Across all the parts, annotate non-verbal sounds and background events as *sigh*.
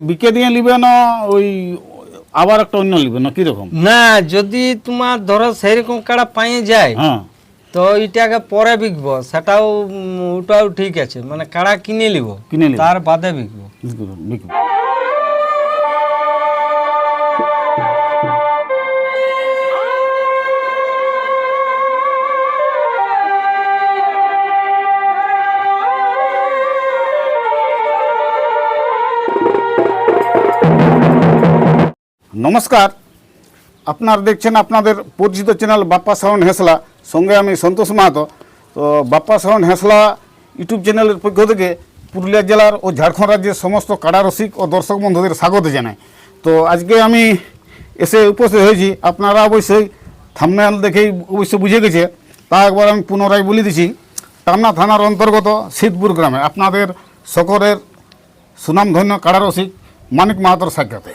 বিকে দিয়ে নিবে না ওই আবার একটা অন্য নিবে না কীরকম? না যদি তোমার ধরো সেইরকম কাড়া পাইয়ে যায় হ্যাঁ। তো এটাকে পরে বিকবো সেটাও ওটাও ঠিক আছে মানে কাড়া কিনে নিব কিনে তার বাদে বিকবো বিকবে, নমস্কার। আপনার দেখছেন আপনাদের পরিচিত চ্যানেল বাপ্পা সাউন্ড হেসলা। সঙ্গে আমি সন্তোষ মাহাতো। তো বাপ্পা সাউন্ড হেসলা ইউটিউব চ্যানেলের পক্ষ থেকে পুরুলিয়া জেলার ও ঝাড়খণ্ড রাজ্যের সমস্ত কারারসিক ও দর্শক বন্ধুদের স্বাগত জানাই। তো আজকে আমি এসে উপস্থিত হয়েছি। আপনারা অবশ্যই থামনেল দেখেই অবশ্যই বুঝে গেছে। তা একবার আমি পুনরায় বলে দিছি টামনা থানার অন্তর্গত শীতপুর গ্রামে আপনাদের সকলের সুনামধন্য কারারসিক মানিক মাহাতোর সাক্ষাতে।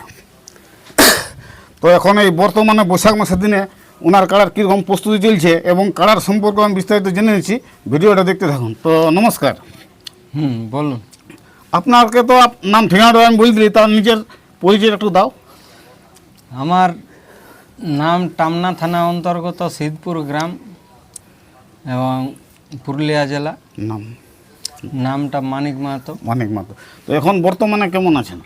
তো এখন এই বর্তমানে বৈশাখ মাসের দিনে ওনার কাড়ার কীরকম প্রস্তুতি চলছে এবং কাড়ার সম্পর্কে আমি বিস্তারিত জেনে নিচ্ছি। ভিডিওটা দেখতে থাকুন। তো নমস্কার। হুম বলুন। আপনাকে তো নাম ঠিকানাটা আমি বলে দিলি তার নিজের পরিচয় একটু দাও। আমার নাম টামনা থানা অন্তর্গত সিদ্ধপুর গ্রাম এবং পুরুলিয়া জেলা। নাম। নামটা মানিক মাহাতো। মানিক মাতো তো এখন বর্তমানে কেমন আছেন?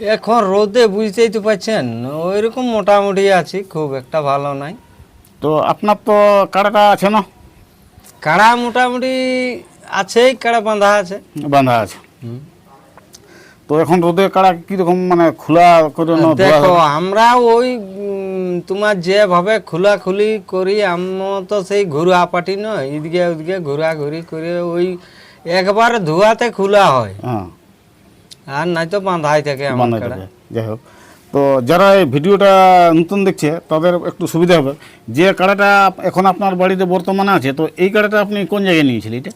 এখন রোদে বুঝতেই তো পাচ্ছেন ওইরকম মোটামুটি আছি খুব একটা ভালো নাই। তো আপনার তো কাড়াটা আছে না? কাড়া মোটামুটি আছেই কাড়া বাঁধা আছে। বাঁধা আছে। তো এখন রোদে কাড়া কীরকম মানে খোলা করে না দেখো আমরা ওই তোমার যেভাবে খোলাখুলি করি আমরা তো সেই ঘুরা পাটি নয় এদিকে ওদিকে ঘোরাঘুরি করে ওই একবার ধোয়াতে খোলা হয়। হ্যাঁ। আর নাই তো বাঁধাই থাকে আমার বাঁধা থাকে। যাই হোক। তো যারা এই ভিডিওটা নতুন দেখছে তাদের একটু সুবিধা হবে। যে কাড়াটা এখন আপনার বাড়িতে বর্তমানে আছে তো এই কাড়াটা আপনি কোন জায়গায় নিয়েছিলেন? এটা?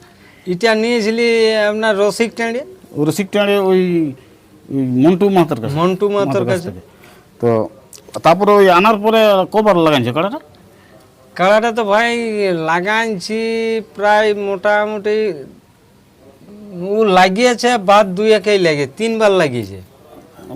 এটা নিয়েছিলি আপনার রসিক টাঁড়ে। ও রসিকটাড়ে ওই মন্টু মাহাতার কাছে। মন্টু মাতর কাছে তো তারপরে ওই আনার পরে কবার লাগাইছে কাড়াটা? কাড়াটা তো ভাই লাগাইছি প্রায় মোটামুটি ও লাগিয়েছে বাদ দুই একেই লাগে তিনবার লাগিয়েছে।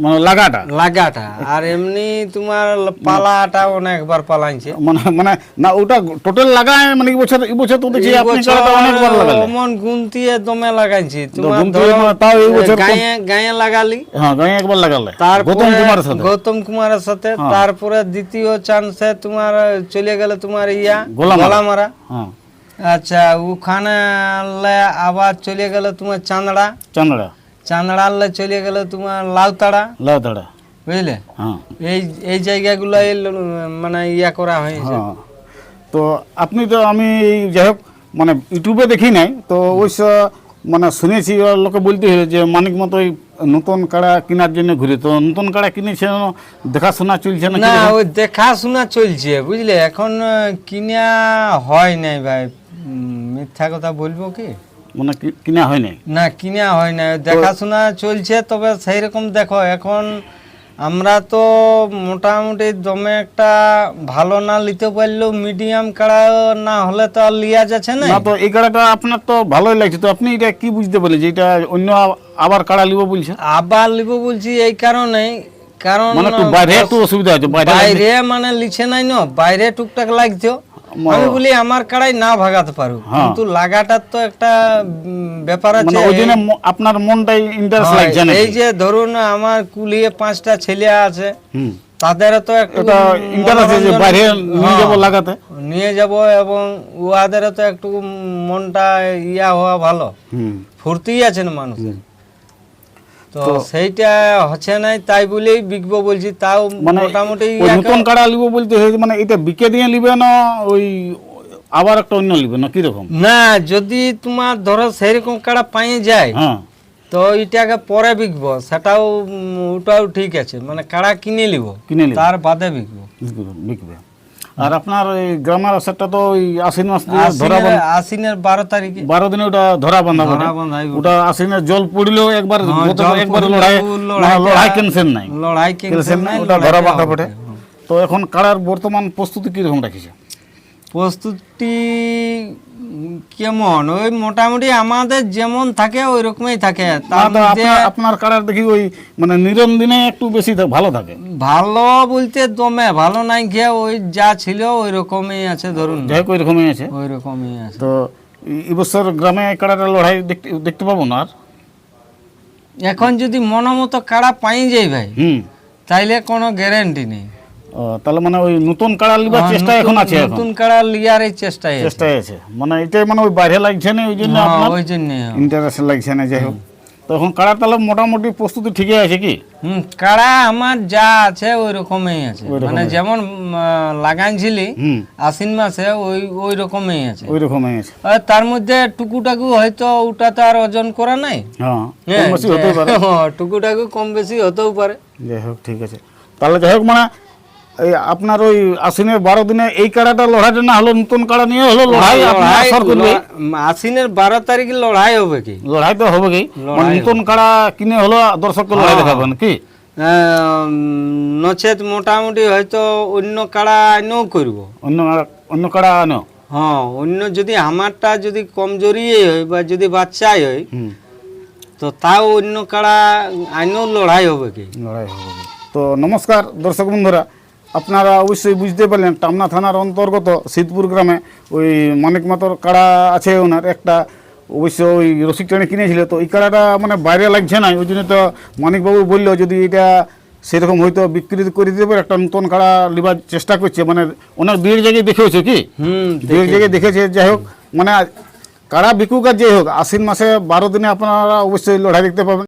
মানে লাগাটা? লাগাটা আর এমনি তোমার পালাটা অনেকবার পালাইছে। মানে মানে না ওটা টোটাল লাগায় মানে এই বছর এই বছর তো দেখছি আপনি বছর অনেকবার লাগালেন অমন গুনতিয়ে দমে লাগাইছি। তোমার গুনতিয়ে ধরো মানে তাও এই বছর গায়ে গায়ে লাগালি। হ্যাঁ গায়ে একবার লাগালে। তারপরে গৌতম কুমারের সাথে। গৌতম কুমারের সাথে হ্যাঁ। তারপরে দ্বিতীয় চান্সে তোমার চলে গেল তোমার ইয়া। গোলামারা। হ্যাঁ। আচ্ছা ওখানে আবার চলে গেল তোমার চাঁদড়া। চান্দড়া চান্দড়া আনলে চলে গেল তোমার লাউতাড়া লাউতাড়া বুঝলে? হ্যাঁ। এই এই জায়গাগুলো মানে ইয়া করা হয়েছে। হ্যাঁ। তো আপনি তো আমি যাই হোক মানে ইউটিউবে দেখি নাই তো স- মানে শুনেছি ওর লোকে বলতে হলো যে মানিক মতো ওই নতুন কাড়া কেনার জন্য ঘুরে। তো নতুন কাড়া কিনেছে দেখাশোনা চলছে না ওই দেখাশোনা চলছে বুঝলে? এখন কিনা হয় নাই ভাই। মিথ্যা কথা বলব কি? মানে কিনা হয় নাই না কিনা হয় না দেখাশোনা চলছে তবে সেই রকম দেখো এখন আমরা তো মোটামুটি দমে একটা ভালো না নিতে পারলেও মিডিয়াম কাড়া না হলে তো আর লিয়া যাচ্ছে না তো এই কাড়াটা আপনার তো ভালোই লাগছে। তো আপনি এটা কি বুঝতে পারলেন যে এটা অন্য আবার কাড়া লিব বলছে? আবার লিব বলছি এই কারণে কারণ মানে বাইরে একটু অসুবিধা হচ্ছে বাইরে মানে লিছে নাই না বাইরে টুকটাক লাগতো আমি বলি আমার কাড়াই না ভাগাতে পারো হ্যাঁ। কিন্তু লাগাটার তো একটা ব্যাপার আছে। মানে ওই জন্য আপনার মনটাই ইন্টারেস্ট লাগছে না এই যে ধরুন আমার কুলিয়ে পাঁচটা ছেলে আছে। তাদের তো একটু ইন্টারেস্ট আছে বাইরে নিয়ে হ্যাঁ, যাব লাগাতে? নিয়ে যাব এবং উহাদের তো একটু মনটা ইয়া হওয়া ভালো। ফুর্তি আছে না মানুষ। তো সেইটা হচ্ছে নাই তাই বলেই বিকবো বলছি তাও মানে মোটামুটি নতুন কাড়া লিব বলতে মানে এটা বিকে দিয়ে নিবে না ওই আবার একটা অন্য নিবে না কীরকম? না যদি তোমার ধরো সেরকম কাড়া পাইয়ে যায় হ্যাঁ। তো এটাকে পরে বিকবো সেটাও ওটাও ঠিক আছে মানে কাড়া কিনে নিব কিনে তার বাদে বিকবে, বিকবে। আর আপনার ওই গ্রামের সেটা তো ওই আশ্বিন মাস ধরা আশ্বিনের বারো তারিখে। বারো দিনে ওটা ধরা বাঁধা ওটা আশ্বিনের জল পড়লেও একবার হ্যাঁ, একবার লড়াই লড়াই ক্যান্সেল নাই। লড়াই ক্যান্সেল নাই ওটা ধরা বাঁধা। বটে। তো এখন কাড়ার বর্তমান প্রস্তুতি কীরকম রাখিছে? প্রস্তুতি কেমন? ওই মোটামুটি আমাদের যেমন থাকে ওই রকমই থাকে আপনার কাড়ার দেখি ওই মানে নিরম দিনে একটু বেশি ভালো থাকে। ভালো বলতে দমে ভালো নাই খেয়ে ওই যা ছিল ওই রকমই আছে ধরুন। যাই ওই রকমই আছে। ওই রকমই আছে। তো এবছর গ্রামে কাড়াটা লড়াই দেখতে পাবো না আর? এখন যদি মতো কাড়া পাই যাই ভাই হুম। তাইলে কোনো গ্যারেন্টি নেই। তাহলে মানে ওই নতুন কাড়া লিবার চেষ্টা এখন আছে নতুন কাড়া লিয়ার এই চেষ্টাই আছে। চেষ্টায় আছে। মানে এটাই মানে ওই বাইরে লাগছে না ওই জন্য হ্যাঁ, আপনার ওই জন্য ইন্টারেস্ট লাগছে না যাই হোক। তো এখন কাড়া তাহলে মোটামুটি প্রস্তুতি ঠিকই আছে কি? হুম কাড়া আমার যা আছে ওই রকমই আছে। মানে যেমন লাগাইছিলি আশ্বিন মাসে ওই ওই রকমই আছে। ওই রকমই আছে। আর তার মধ্যে টুকুটাকু হয়তো ওটা তো আর ওজন করা নাই। হ্যাঁ হ্যাঁ, কম বেশি হতেই পারে। *laughs* হ্যাঁ, টুকুটাকু কম বেশি হতেও পারে। যাই হোক ঠিক আছে। তাহলে যাই হোক মানে এই আপনার ওই আশ্বিনের বারো দিনে এই কাড়াটা লড়াইটা না হলো নতুন কাড়া নিয়ে হলো লড়াই আশ্বিনের বারো তারিখে লড়াই হবে কি? লড়াই তো হবে কি? মানে নতুন কাড়া কিনে হলো দর্শককে লড়াই দেখাবেন কি? নচেত মোটামুটি হয়তো অন্য কাড়া আইনও করব। অন্য অন্য কাড়া আনো হ্যাঁ অন্য যদি আমারটা যদি কমজোরি হয় বা যদি বাচ্চাই হয় তো তাও অন্য কাড়া আইনও লড়াই হবে কি? লড়াই হবে। তো নমস্কার দর্শক বন্ধুরা। আপনারা অবশ্যই বুঝতে পারলেন টামনা থানার অন্তর্গত সিদ্ধপুর গ্রামে ওই মানিক মাতর কাড়া আছে ওনার একটা অবশ্য ওই রসিক টেনে কিনেছিল তো এই কাড়াটা মানে বাইরে লাগছে না ওই জন্য তো মানিকবাবু বলল যদি এটা সেরকম হয়তো বিক্রি করে দিতে পারে একটা নতুন কাড়া লিবার চেষ্টা করছে মানে অনেক দুই জায়গায় দেখেওছে কি? হুম দুই জায়গায় দেখেছে যাই হোক মানে কাড়া বিকুক আর যাই হোক আশ্বিন মাসে বারো দিনে আপনারা অবশ্যই লড়াই দেখতে পাবেন।